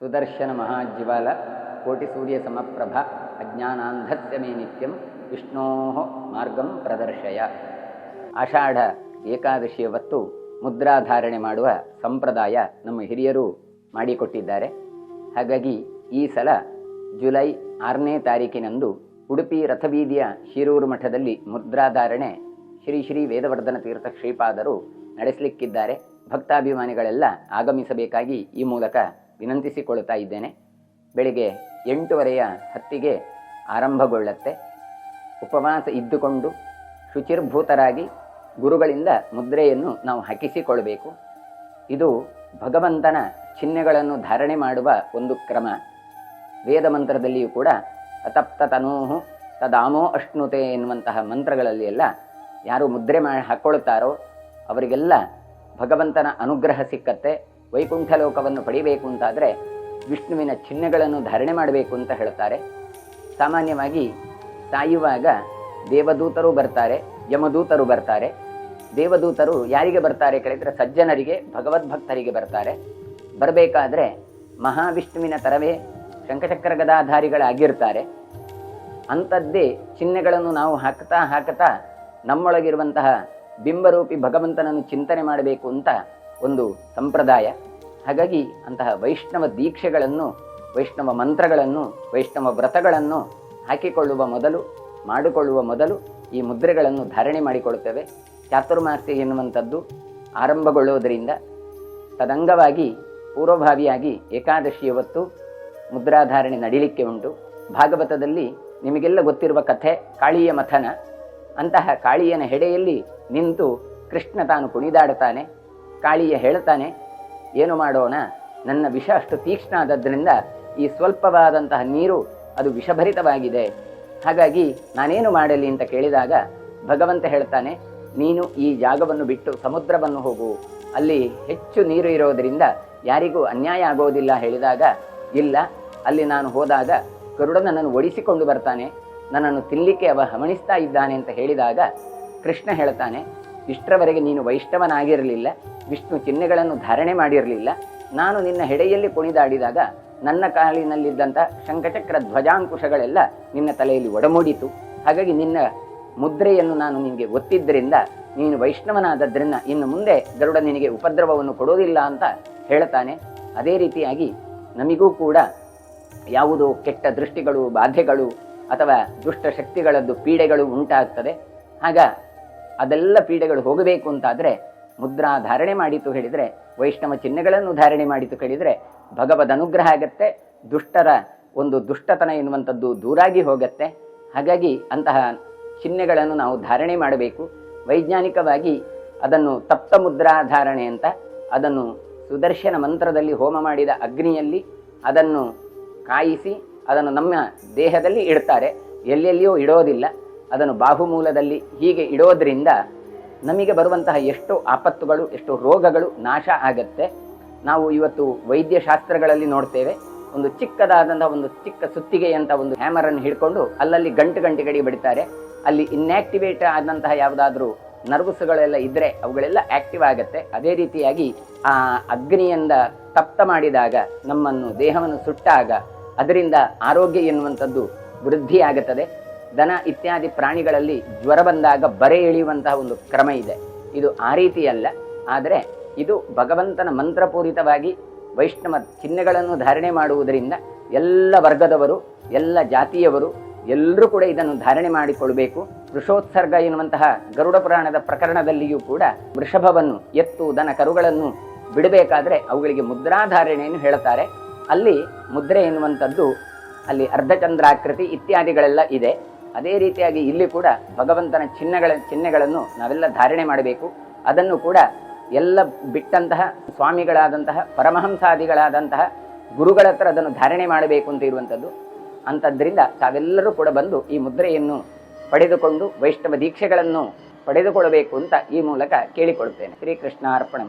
ಸುದರ್ಶನ ಮಹಾಜ್ವಾಲ ಕೋಟಿ ಸೂರ್ಯ ಸಮಪ್ರಭ ಅಜ್ಞಾನಾಂಧಸ್ಯ ಮೇ ನಿತ್ಯಂ ವಿಷ್ಣೋ ಮಾರ್ಗಂ ಪ್ರದರ್ಶಯ. ಆಷಾಢ ಏಕಾದಶಿಯ ಹೊತ್ತು ಮುದ್ರಾಧಾರಣೆ ಮಾಡುವ ಸಂಪ್ರದಾಯ ನಮ್ಮ ಹಿರಿಯರು ಮಾಡಿಕೊಟ್ಟಿದ್ದಾರೆ. ಹಾಗಾಗಿ ಈ ಸಲ ಜುಲೈ ಆರನೇ ತಾರೀಕಿನಂದು ಉಡುಪಿ ರಥಬೀದಿಯ ಶಿರೂರು ಮಠದಲ್ಲಿ ಮುದ್ರಾಧಾರಣೆ ಶ್ರೀ ಶ್ರೀ ವೇದವರ್ಧನ ತೀರ್ಥ ಶ್ರೀಪಾದರು ನಡೆಸಲಿಕ್ಕಿದ್ದಾರೆ. ಭಕ್ತಾಭಿಮಾನಿಗಳೆಲ್ಲ ಆಗಮಿಸಬೇಕಾಗಿ ಈ ಮೂಲಕ ವಿನಂತಿಸಿಕೊಳ್ಳುತ್ತಾ ಇದ್ದೇನೆ. ಬೆಳಿಗ್ಗೆ ಎಂಟುವರೆಯ ಹತ್ತಿಗೆ ಆರಂಭಗೊಳ್ಳುತ್ತೆ. ಉಪವಾಸ ಇದ್ದುಕೊಂಡು ಶುಚಿರ್ಭೂತರಾಗಿ ಗುರುಗಳಿಂದ ಮುದ್ರೆಯನ್ನು ನಾವು ಹಾಕಿಸಿಕೊಳ್ಳಬೇಕು ಇದು ಭಗವಂತನ ಚಿಹ್ನೆಗಳನ್ನು ಧಾರಣೆ ಮಾಡುವ ಒಂದು ಕ್ರಮ. ವೇದ ಮಂತ್ರದಲ್ಲಿಯೂ ಕೂಡ ಅತಪ್ತ ತನೂಹು ತದಾಮೋ ಅಷ್ಣುತೆ ಎನ್ನುವಂತಹ ಮಂತ್ರಗಳಲ್ಲಿ ಎಲ್ಲ ಯಾರು ಮುದ್ರೆ ಮಾಡಿ ಹಾಕ್ಕೊಳ್ತಾರೋ ಅವರಿಗೆಲ್ಲ ಭಗವಂತನ ಅನುಗ್ರಹ ಸಿಕ್ಕತ್ತೆ. ವೈಕುಂಠ ಲೋಕವನ್ನು ಪಡಿಬೇಕು ಅಂತಾದರೆ ವಿಷ್ಣುವಿನ ಚಿಹ್ನೆಗಳನ್ನು ಧಾರಣೆ ಮಾಡಬೇಕು ಅಂತ ಹೇಳ್ತಾರೆ. ಸಾಮಾನ್ಯವಾಗಿ ಸಾಯುವಾಗ ದೇವದೂತರು ಬರ್ತಾರೆ, ಯಮದೂತರು ಬರ್ತಾರೆ. ದೇವದೂತರು ಯಾರಿಗೆ ಬರ್ತಾರೆ ಕೇಳಿದರೆ ಸಜ್ಜನರಿಗೆ, ಭಗವದ್ಭಕ್ತರಿಗೆ ಬರ್ತಾರೆ. ಬರಬೇಕಾದ್ರೆ ಮಹಾವಿಷ್ಣುವಿನ ತರವೇ ಶಂಕಚಕ್ರ ಗದಾಧಾರಿಗಳಾಗಿರ್ತಾರೆ. ಅಂಥದ್ದೇ ಚಿಹ್ನೆಗಳನ್ನು ನಾವು ಹಾಕ್ತಾ ಹಾಕ್ತಾ ನಮ್ಮೊಳಗಿರುವಂತಹ ಬಿಂಬರೂಪಿ ಭಗವಂತನನ್ನು ಚಿಂತನೆ ಮಾಡಬೇಕು ಅಂತ ಒಂದು ಸಂಪ್ರದಾಯ. ಹಾಗಾಗಿ ಅಂತಹ ವೈಷ್ಣವ ದೀಕ್ಷೆಗಳನ್ನು, ವೈಷ್ಣವ ಮಂತ್ರಗಳನ್ನು, ವೈಷ್ಣವ ವ್ರತಗಳನ್ನು ಹಾಕಿಕೊಳ್ಳುವ ಮೊದಲು, ಮಾಡಿಕೊಳ್ಳುವ ಮೊದಲು ಈ ಮುದ್ರೆಗಳನ್ನು ಧಾರಣೆ ಮಾಡಿಕೊಳ್ಳುತ್ತೇವೆ ಚಾತುರ್ಮಾಸ್ಯ ಎನ್ನುವಂಥದ್ದು ಆರಂಭಗೊಳ್ಳುವುದರಿಂದ ತದಂಗವಾಗಿ ಪೂರ್ವಭಾವಿಯಾಗಿ ಏಕಾದಶಿಯ ಹೊತ್ತು ಮುದ್ರಾಧಾರಣೆ ನಡೀಲಿಕ್ಕೆ ಉಂಟು. ಭಾಗವತದಲ್ಲಿ ನಿಮಗೆಲ್ಲ ಗೊತ್ತಿರುವ ಕಥೆ ಕಾಳಿಯ ಮಥನ. ಅಂತಹ ಕಾಳಿಯನ ಹೆಡೆಯಲ್ಲಿ ನಿಂತು ಕೃಷ್ಣ ತಾನು ಕುಣಿದಾಡುತ್ತಾನೆ. ಕಾಳಿಯ ಹೇಳ್ತಾನೆ, ಏನು ಮಾಡೋಣ? ನನ್ನ ವಿಷ ಅಷ್ಟು ತೀಕ್ಷ್ಣ ಆದದ್ದರಿಂದ ಈ ಸ್ವಲ್ಪವಾದಂತಹ ನೀರು ಅದು ವಿಷಭರಿತವಾಗಿದೆ. ಹಾಗಾಗಿ ನಾನೇನು ಮಾಡಲಿ ಅಂತ ಕೇಳಿದಾಗ ಭಗವಂತ ಹೇಳ್ತಾನೆ, ನೀನು ಈ ಜಾಗವನ್ನು ಬಿಟ್ಟು ಸಮುದ್ರವನ್ನು ಹೋಗು. ಅಲ್ಲಿ ಹೆಚ್ಚು ನೀರು ಇರೋದರಿಂದ ಯಾರಿಗೂ ಅನ್ಯಾಯ ಆಗೋದಿಲ್ಲ ಹೇಳಿದಾಗ, ಇಲ್ಲ, ಅಲ್ಲಿ ನಾನು ಹೋದಾಗ ಗರುಡ ನನ್ನನ್ನು ಒಡಿಸಿಕೊಂಡು ಬರ್ತಾನೆ. ನನ್ನನ್ನು ತಿನ್ನಲಿಕ್ಕೆ ಅವ ಹಮಣಿಸ್ತಾ ಇದ್ದಾನೆ ಅಂತ ಹೇಳಿದಾಗ ಕೃಷ್ಣ ಹೇಳ್ತಾನೆ ಇಷ್ಟರವರೆಗೆ ನೀನು ವೈಷ್ಣವನಾಗಿರಲಿಲ್ಲ, ವಿಷ್ಣು ಚಿಹ್ನೆಗಳನ್ನು ಧಾರಣೆ ಮಾಡಿರಲಿಲ್ಲ, ನಾನು ನಿನ್ನ ಹೆಡೆಯಲ್ಲಿ ಕುಣಿದಾಡಿದಾಗ ನನ್ನ ಕಾಲಿನಲ್ಲಿದ್ದಂಥ ಶಂಖಚಕ್ರ ಧ್ವಜಾಂಕುಶಗಳೆಲ್ಲ ನಿನ್ನ ತಲೆಯಲ್ಲಿ ಒಡಮೂಡಿತು. ಹಾಗಾಗಿ ನಿನ್ನ ಮುದ್ರೆಯನ್ನು ನಾನು ನಿನಗೆ ಗೊತ್ತಿದ್ದರಿಂದ ನೀನು ವೈಷ್ಣವನಾದದ್ರಿಂದ ಇನ್ನು ಮುಂದೆ ಗರುಡ ನಿನಗೆ ಉಪದ್ರವವನ್ನು ಕೊಡೋದಿಲ್ಲ ಅಂತ ಹೇಳ್ತಾನೆ. ಅದೇ ರೀತಿಯಾಗಿ ನಮಗೂ ಕೂಡ ಯಾವುದೋ ಕೆಟ್ಟ ದೃಷ್ಟಿಗಳು, ಬಾಧೆಗಳು ಅಥವಾ ದುಷ್ಟ ಶಕ್ತಿಗಳದ್ದು ಪೀಡೆಗಳು ಉಂಟಾಗ್ತದೆ. ಆಗ ಅದೆಲ್ಲ ಪೀಡೆಗಳು ಹೋಗಬೇಕು ಅಂತಾದರೆ ಮುದ್ರಾ ಧಾರಣೆ ಮಾಡಿತು ಹೇಳಿದರೆ, ವೈಷ್ಣವ ಚಿಹ್ನೆಗಳನ್ನು ಧಾರಣೆ ಮಾಡಿತು ಹೇಳಿದರೆ ಭಗವದ್ ಅನುಗ್ರಹ ಆಗತ್ತೆ, ದುಷ್ಟರ ಒಂದು ದುಷ್ಟತನ ಎನ್ನುವಂಥದ್ದು ದೂರಾಗಿ ಹೋಗತ್ತೆ. ಹಾಗಾಗಿ ಅಂತಹ ಚಿಹ್ನೆಗಳನ್ನು ನಾವು ಧಾರಣೆ ಮಾಡಬೇಕು. ವೈಜ್ಞಾನಿಕವಾಗಿ ಅದನ್ನು ತಪ್ತ ಮುದ್ರಾ ಧಾರಣೆ ಅಂತ ಅದನ್ನು ಸುದರ್ಶನ ಮಂತ್ರದಲ್ಲಿ ಹೋಮ ಮಾಡಿದ ಅಗ್ನಿಯಲ್ಲಿ ಅದನ್ನು ಕಾಯಿಸಿ ಅದನ್ನು ನಮ್ಮ ದೇಹದಲ್ಲಿ ಇಡ್ತಾರೆ. ಎಲ್ಲೆಲ್ಲಿಯೂ ಇಡೋದಿಲ್ಲ. ಅದನ್ನು ಬಾಹುಮೂಲದಲ್ಲಿ ಹೀಗೆ ಇಡೋದ್ರಿಂದ ನಮಗೆ ಬರುವಂತಹ ಎಷ್ಟು ಆಪತ್ತುಗಳು, ಎಷ್ಟು ರೋಗಗಳು ನಾಶ ಆಗತ್ತೆ. ನಾವು ಇವತ್ತು ವೈದ್ಯಶಾಸ್ತ್ರಗಳಲ್ಲಿ ನೋಡ್ತೇವೆ. ಒಂದು ಚಿಕ್ಕದಾದಂಥ ಒಂದು ಚಿಕ್ಕ ಸುತ್ತಿಗೆಯಂತ ಒಂದು ಹ್ಯಾಮರನ್ನು ಹಿಡ್ಕೊಂಡು ಅಲ್ಲಲ್ಲಿ ಗಂಟು ಗಂಟೆಗಡಿ ಬಿಡ್ತಾರೆ ಅಲ್ಲಿ ಇನ್ಆಕ್ಟಿವೇಟ್ ಆದಂತಹ ಯಾವುದಾದ್ರೂ ನರ್ವಸ್ಗಳೆಲ್ಲ ಇದ್ದರೆ ಅವುಗಳೆಲ್ಲ ಆಕ್ಟಿವ್ ಆಗುತ್ತೆ. ಅದೇ ರೀತಿಯಾಗಿ ಆ ಅಗ್ನಿಯಿಂದ ತಪ್ತ ಮಾಡಿದಾಗ, ನಮ್ಮನ್ನು ದೇಹವನ್ನು ಸುಟ್ಟಾಗ, ಅದರಿಂದ ಆರೋಗ್ಯ ಎನ್ನುವಂಥದ್ದು ವೃದ್ಧಿ ಆಗುತ್ತದೆ ದನ ಇತ್ಯಾದಿ ಪ್ರಾಣಿಗಳಲ್ಲಿ ಜ್ವರ ಬಂದಾಗ ಬರೆ ಎಳೆಯುವಂತಹ ಒಂದು ಕ್ರಮ ಇದೆ. ಇದು ಆ ರೀತಿಯಲ್ಲ. ಆದರೆ ಇದು ಭಗವಂತನ ಮಂತ್ರಪೂರಿತವಾಗಿ ವೈಷ್ಣವ ಚಿಹ್ನೆಗಳನ್ನು ಧಾರಣೆ ಮಾಡುವುದರಿಂದ ಎಲ್ಲ ವರ್ಗದವರು, ಎಲ್ಲ ಜಾತಿಯವರು ಎಲ್ಲರೂ ಕೂಡ ಇದನ್ನು ಧಾರಣೆ ಮಾಡಿಕೊಳ್ಳಬೇಕು ವೃಷೋತ್ಸರ್ಗ ಎನ್ನುವಂತಹ ಗರುಡ ಪುರಾಣದ ಪ್ರಕರಣದಲ್ಲಿಯೂ ಕೂಡ ವೃಷಭವನ್ನು ಎತ್ತು ದನ ಕರುಗಳನ್ನು ಬಿಡಬೇಕಾದ್ರೆ ಅವುಗಳಿಗೆ ಮುದ್ರಾಧಾರಣೆಯನ್ನು ಹೇಳುತ್ತಾರೆ. ಅಲ್ಲಿ ಮುದ್ರೆ ಎನ್ನುವಂಥದ್ದು ಅಲ್ಲಿ ಅರ್ಧಚಂದ್ರಾಕೃತಿ ಇತ್ಯಾದಿಗಳೆಲ್ಲ ಇದೆ. ಅದೇ ರೀತಿಯಾಗಿ ಇಲ್ಲಿ ಕೂಡ ಭಗವಂತನ ಚಿಹ್ನೆಗಳ ಚಿಹ್ನೆಗಳನ್ನು ನಾವೆಲ್ಲ ಧಾರಣೆ ಮಾಡಬೇಕು. ಅದನ್ನು ಕೂಡ ಎಲ್ಲ ಬಿಟ್ಟಂತಹ ಸ್ವಾಮಿಗಳಾದಂತಹ ಪರಮಹಂಸಾದಿಗಳಾದಂತಹ ಗುರುಗಳ ಹತ್ರ ಅದನ್ನು ಧಾರಣೆ ಮಾಡಬೇಕು ಅಂತ ಇರುವಂಥದ್ದು. ಅಂಥದ್ರಿಂದ ತಾವೆಲ್ಲರೂ ಕೂಡ ಬಂದು ಈ ಮುದ್ರೆಯನ್ನು ಪಡೆದುಕೊಂಡು ವೈಷ್ಣವ ದೀಕ್ಷೆಗಳನ್ನು ಪಡೆದುಕೊಳ್ಳಬೇಕು ಅಂತ ಈ ಮೂಲಕ ಕೇಳಿಕೊಳ್ಳುತ್ತೇನೆ. ಶ್ರೀಕೃಷ್ಣ ಅರ್ಪಣೆ